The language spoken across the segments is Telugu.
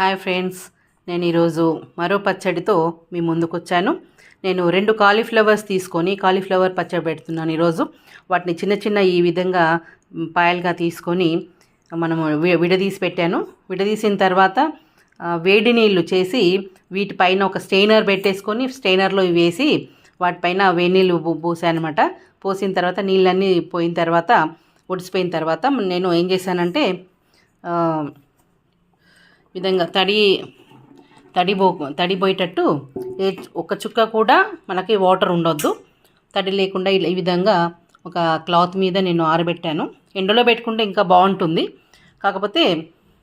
హాయ్ ఫ్రెండ్స్ నేను ఈరోజు మరో పచ్చడితో మీ ముందుకు వచ్చాను నేను రెండు కాలీఫ్లవర్స్ తీసుకొని కాలీఫ్లవర్ పచ్చడి పెడుతున్నాను ఈరోజు. వాటిని చిన్న చిన్న ఈ విధంగా పాయలుగా తీసుకొని మనము విడదీసి పెట్టాను. విడదీసిన తర్వాత వేడి నీళ్ళు చేసి వీటిపైన ఒక స్టెయినర్ పెట్టేసుకొని స్టెయినర్లో వేసి వాటిపైన వేడి నీళ్ళు పోసానమాట. పోసిన తర్వాత నీళ్ళన్నీ పోయిన తర్వాత ఒడిసిపోయిన తర్వాత నేను ఏం చేశానంటే విధంగా తడి తడిపో తడిపోయేటట్టు ఏ ఒక చుక్క కూడా మనకి వాటర్ ఉండొద్దు. తడి లేకుండా ఈ విధంగా ఒక క్లాత్ మీద నేను ఆరబెట్టాను. ఎండలో పెట్టుకుంటే ఇంకా బాగుంటుంది. కాకపోతే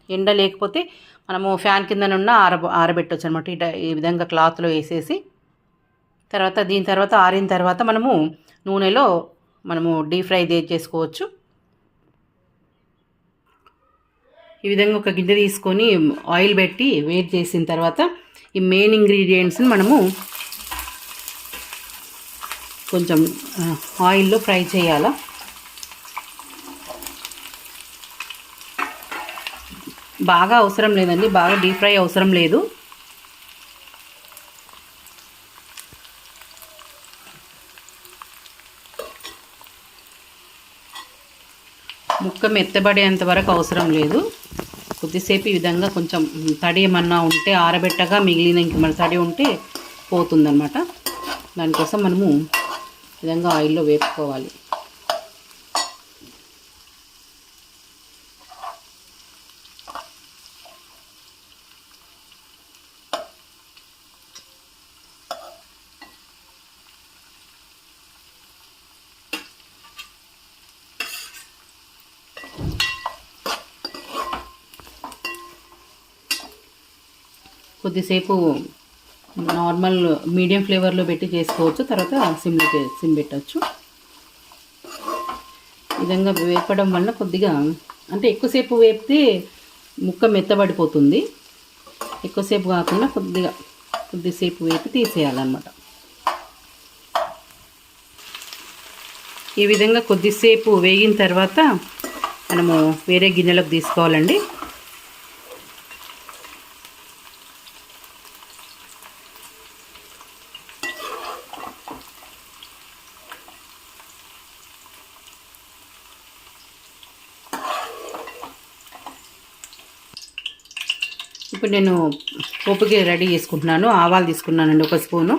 ఎండ లేకపోతే మనము ఫ్యాన్ కిందనున్న ఆర ఆరబెట్టవచ్చు అనమాట ఇట ఈ విధంగా క్లాత్లో వేసేసి తర్వాత దీని తర్వాత ఆరిన తర్వాత మనము నూనెలో మనము డీప్ ఫ్రై చేసుకోవచ్చు. ఈ విధంగా ఒక గిన్నె తీసుకొని ఆయిల్ పెట్టి వేడి చేసిన తర్వాత ఈ మెయిన్ ఇంగ్రీడియంట్స్ని మనము కొంచెం ఆయిల్లో ఫ్రై చేయాలా. బాగా అవసరం లేదండి బాగా డీప్ ఫ్రై అవసరం లేదు. ముక్క మెత్తబడేంత వరకు అవసరం లేదు. కొద్దిసేపు ఈ విధంగా కొంచెం తడి ఏమన్నా ఉంటే ఆరబెట్టగా మిగిలిన ఇంక మన తడి ఉంటే పోతుందన్నమాట. దానికోసం మనము విధంగా ఆయిల్లో వేపుకోవాలి. కొద్దిసేపు నార్మల్ మీడియం ఫ్లేవర్లో పెట్టి చేసుకోవచ్చు తర్వాత సిమ్లో సిమ్ పెట్టచ్చు. విధంగా వేపడం వల్ల కొద్దిగా అంటే ఎక్కువసేపు వేపితే ముక్క మెత్తబడిపోతుంది. ఎక్కువసేపు కాకుండా కొద్దిగా కొద్దిసేపు వేపి తీసేయాలన్నమాట. ఈ విధంగా కొద్దిసేపు వేగిన తర్వాత మనము వేరే గిన్నెలకు తీసుకోవాలండి. ఇప్పుడు నేను పోపుకి రెడీ చేసుకుంటున్నాను. ఆవాలు తీసుకున్నానండి ఒక స్పూను.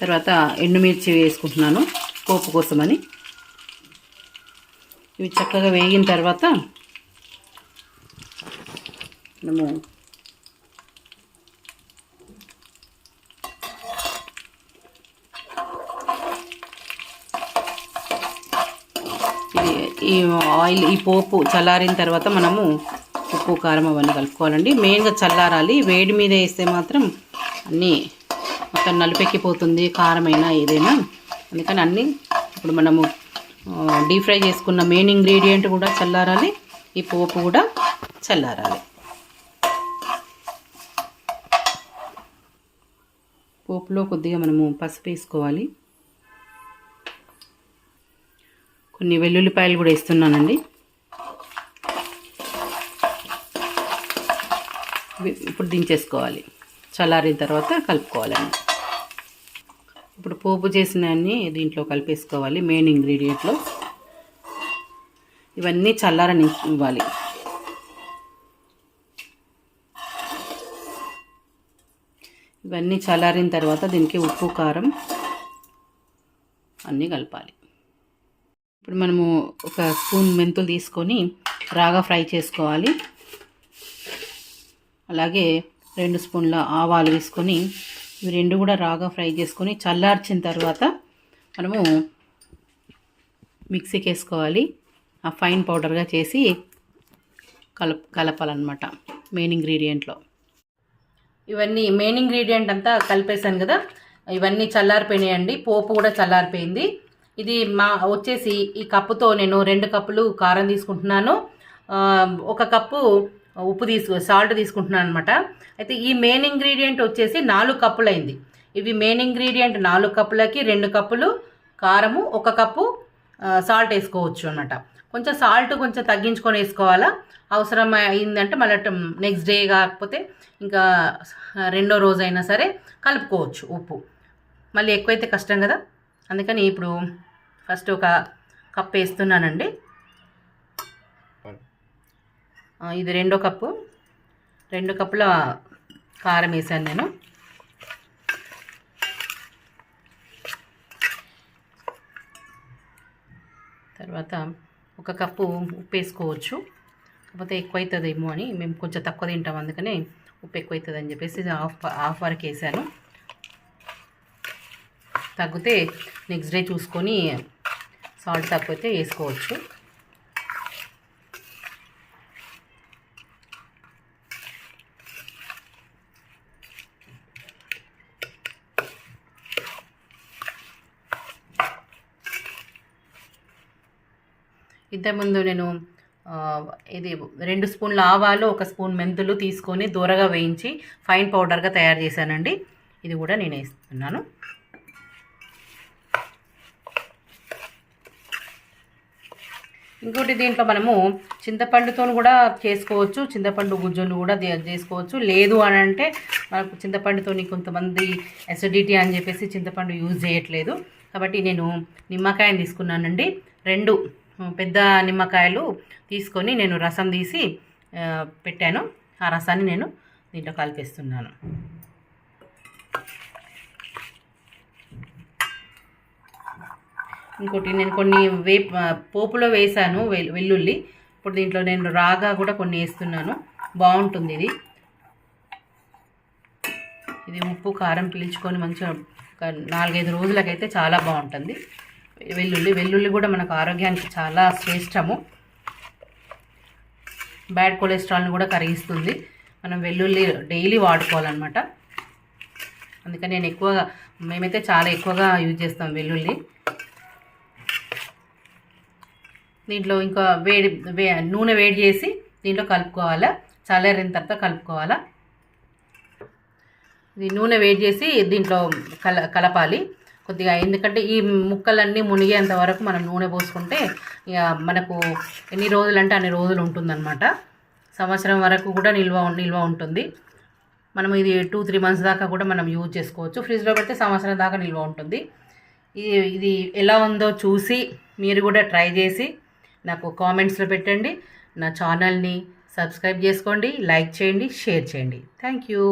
తర్వాత ఎండుమిర్చి వేసుకుంటున్నాను పోపు కోసమని. ఇవి చక్కగా వేగిన తర్వాత మనము ఈ ఆయిల్ ఈ పోపు చల్లారిన తర్వాత మనము ఉప్పు కారం అవన్నీ కలుపుకోవాలండి. మెయిన్గా చల్లారాలి. వేడి మీద వేస్తే మాత్రం అన్నీ మొత్తం నలుపెక్కిపోతుంది కారమైనా ఏదైనా. అందుకని అన్నీ ఇప్పుడు మనము డీప్ ఫ్రై చేసుకున్న మెయిన్ ఇంగ్రీడియంట్ కూడా చల్లారాలి. ఈ పోపు కూడా చల్లారాలి. పోపులో కొద్దిగా మనము పసుపు వేసుకోవాలి. కొన్ని వెల్లుల్లిపాయలు కూడా వేస్తున్నానండి. ఇప్పుడు దించేసుకోవాలి. చల్లారిన తర్వాత కలుపుకోవాలండి ఇప్పుడు పోపు చేసిన దీంట్లో కలిపేసుకోవాలి మెయిన్ ఇంగ్రీడియంట్లో. ఇవన్నీ చల్లారని ఇవ్వాలి ఇవన్నీ చల్లారిన తర్వాత దీనికి ఉప్పు కారం అన్నీ కలపాలి. ఇప్పుడు మనము ఒక స్పూన్ మెంతులు తీసుకొని రాగా ఫ్రై చేసుకోవాలి. అలాగే రెండు స్పూన్ల ఆవాలు వేసుకొని ఇవి రెండు కూడా రాగా ఫ్రై చేసుకొని చల్లార్చిన తర్వాత మనము మిక్సీకి వేసుకోవాలి. ఆ ఫైన్ పౌడర్గా చేసి కలప కలపాలన్నమాట మెయిన్ ఇంగ్రీడియంట్లో. ఇవన్నీ మెయిన్ ఇంగ్రీడియంట్ అంతా కలిపేశాను కదా ఇవన్నీ చల్లారిపోయినాయండి. పోపు కూడా చల్లారిపోయింది. ఇది మా వచ్చేసి ఈ కప్పుతో నేను రెండు కప్పులు కారం తీసుకుంటున్నాను. ఒక కప్పు ఉప్పు తీసు సాల్ట్ తీసుకుంటున్నాను అనమాట అయితే ఈ మెయిన్ ఇంగ్రీడియంట్ వచ్చేసి నాలుగు కప్పులు అయింది ఇవి మెయిన్ ఇంగ్రీడియంట్ నాలుగు కప్పులకి రెండు కప్పులు కారము ఒక కప్పు సాల్ట్ వేసుకోవచ్చు అనమాట కొంచెం సాల్ట్ కొంచెం తగ్గించుకొని వేసుకోవాలా? అవసరం అయిందంటే మళ్ళీ నెక్స్ట్ డే కాకపోతే ఇంకా రెండో రోజు అయినా సరే కలుపుకోవచ్చు ఉప్పు. మళ్ళీ ఎక్కువైతే కష్టం కదా? అందుకని ఇప్పుడు ఫస్ట్ ఒక కప్ వేస్తున్నానండి. ఇది రెండో కప్పు. రెండు కప్పుల కారం వేసాను నేను. తర్వాత ఒక కప్పు ఉప్పు వేసుకోవచ్చు. కాకపోతే ఎక్కువ అవుతుందేమో అని మేము కొంచెం తక్కువ తింటాం. అందుకనే ఉప్పు ఎక్కువ అవుతుంది అని చెప్పేసి హాఫ్ హాఫ్ వరకు వేసాను. తగ్గితే నెక్స్ట్ డే చూసుకొని సాల్ట్ తక్కువైతే వేసుకోవచ్చు. ఇంతకుముందు నేను ఇది రెండు స్పూన్ల ఆవాలు ఒక స్పూన్ మెంతులు తీసుకొని దూరగా వేయించి ఫైన్ పౌడర్గా తయారు చేశానండి. ఇది కూడా నేను వేస్తున్నాను ఇంకోటి దీంట్లో మనము చింతపండుతో కూడా చేసుకోవచ్చు చింతపండు గుజ్జును కూడా చేసుకోవచ్చు. లేదు అని అంటే మనకు చింతపండుతో కొంతమంది అసిడిటీ అని చెప్పేసి చింతపండు యూజ్ చేయట్లేదు. కాబట్టి నేను నిమ్మకాయని తీసుకున్నానండి. రెండు పెద్ద నిమ్మకాయలు తీసుకొని నేను రసం తీసి పెట్టాను. ఆ రసాన్ని నేను దీంట్లో కలిపేస్తున్నాను. ఇంకోటి నేను కొన్ని వే పోపులో వేసాను వెల్- వెల్లుల్లి. ఇప్పుడు దీంట్లో నేను రాగా కూడా కొన్ని వేస్తున్నాను. బాగుంటుంది ఇది. ఇది ఉప్పు కారం పీల్చుకొని మంచిగా ఒక నాలుగైదు రోజులకైతే చాలా బాగుంటుంది. వెల్లుల్లి వెల్లుల్లి కూడా మనకు ఆరోగ్యానికి చాలా శ్రేష్టము. బ్యాడ్ కొలెస్ట్రాల్ని కూడా కరిగిస్తుంది. మనం వెల్లుల్లి డైలీ వాడుకోవాలన్నమాట. అందుకని నేను ఎక్కువగా మేమైతే చాలా ఎక్కువగా యూజ్ చేస్తాం వెల్లుల్లి. దీంట్లో ఇంకా వేడి వే నూనె వేడి చేసి దీంట్లో కలుపుకోవాలా? చల్లారిన తర్వాత కలుపుకోవాలా? నూనె వేడి చేసి దీంట్లో కల కలపాలి. కొద్దిగా ఎందుకంటే ఈ ముక్కలన్నీ మునిగేంత వరకు మనం నూనె పోసుకుంటే ఇక మనకు ఎన్ని రోజులు అంటే అన్ని రోజులు ఉంటుందన్నమాట. సంవత్సరం వరకు కూడా నిల్వ నిల్వ ఉంటుంది. మనం ఇది టూ త్రీ మంత్స్ దాకా కూడా మనం యూజ్ చేసుకోవచ్చు. ఫ్రిడ్జ్లో పెడితే సంవత్సరం దాకా నిల్వ ఉంటుంది. ఇది ఇది ఎలా ఉందో చూసి మీరు కూడా ట్రై చేసి నాకు కామెంట్స్లో పెట్టండి. నా ఛానల్ని సబ్స్క్రైబ్ చేసుకోండి లైక్ చేయండి షేర్ చేయండి. Thank you.